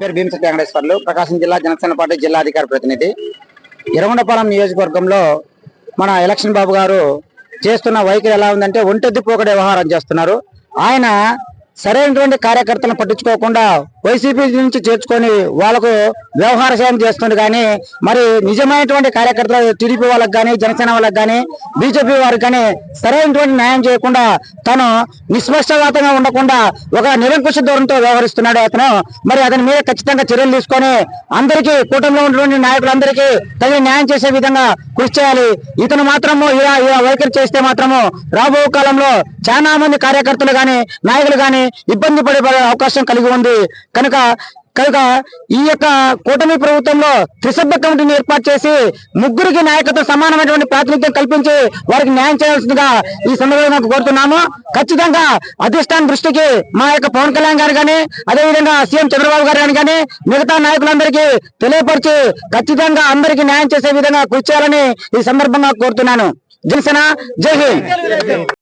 పేరు భీమశెట్టి వెంకటేశ్వర్లు. ప్రకాశం జిల్లా జనసేన పార్టీ జిల్లా అధికార ప్రతినిధి. ఇరగొండపాలెం నియోజకవర్గంలో మన ఎలక్షన్ బాబు గారు చేస్తున్న వైఖరి ఎలా ఉందంటే ఒంటెద్దు పోకడ వ్యవహారం చేస్తున్నారు. ఆయన సరైనటువంటి కార్యకర్తలను పట్టించుకోకుండా వైసీపీ నుంచి చేర్చుకొని వాళ్ళకు వ్యవహార సేవం చేస్తుంది కానీ మరి నిజమైనటువంటి కార్యకర్తలు టీడీపీ వాళ్ళకి కానీ జనసేన వాళ్ళకి కానీ బీజేపీ వారికి కానీ సరైనటువంటి న్యాయం చేయకుండా తను నిష్పక్షపాతంగా ఉండకుండా ఒక నిరంకుశ ధోరణితో వ్యవహరిస్తున్నాడు అతను. మరి అతని మీద ఖచ్చితంగా చర్యలు తీసుకొని అందరికీ కూటమిలో ఉన్నటువంటి నాయకులందరికీ తగిన న్యాయం చేసే విధంగా కృషి చేయాలి. ఇతను మాత్రము ఇలా ఇలా వైఖరి చేస్తే మాత్రము రాబో కాలంలో చాలా మంది కార్యకర్తలు కానీ నాయకులు కానీ ఇబ్బంది పడే అవకాశం కలిగి ఉంది. కనుక కనుక ఈ యొక్క కూటమి ప్రభుత్వంలో త్రిసభ్య కమిటీని ఏర్పాటు చేసి ముగ్గురికి నాయకత్వం సమానమైనటువంటి ప్రాతినిధ్యం కల్పించి వారికి న్యాయం చేయాల్సిందిగా ఈ సందర్భంగా కోరుతున్నాము. ఖచ్చితంగా అధిష్టానం దృష్టికి మా యొక్క పవన్ కళ్యాణ్ గారు కానీ అదేవిధంగా సీఎం చంద్రబాబు గారు గాని కానీ మిగతా నాయకులందరికీ తెలియపరిచి ఖచ్చితంగా అందరికీ న్యాయం చేసే విధంగా కృషి చేయాలని ఈ సందర్భంగా కోరుతున్నాను. జనసేన జై హింద్.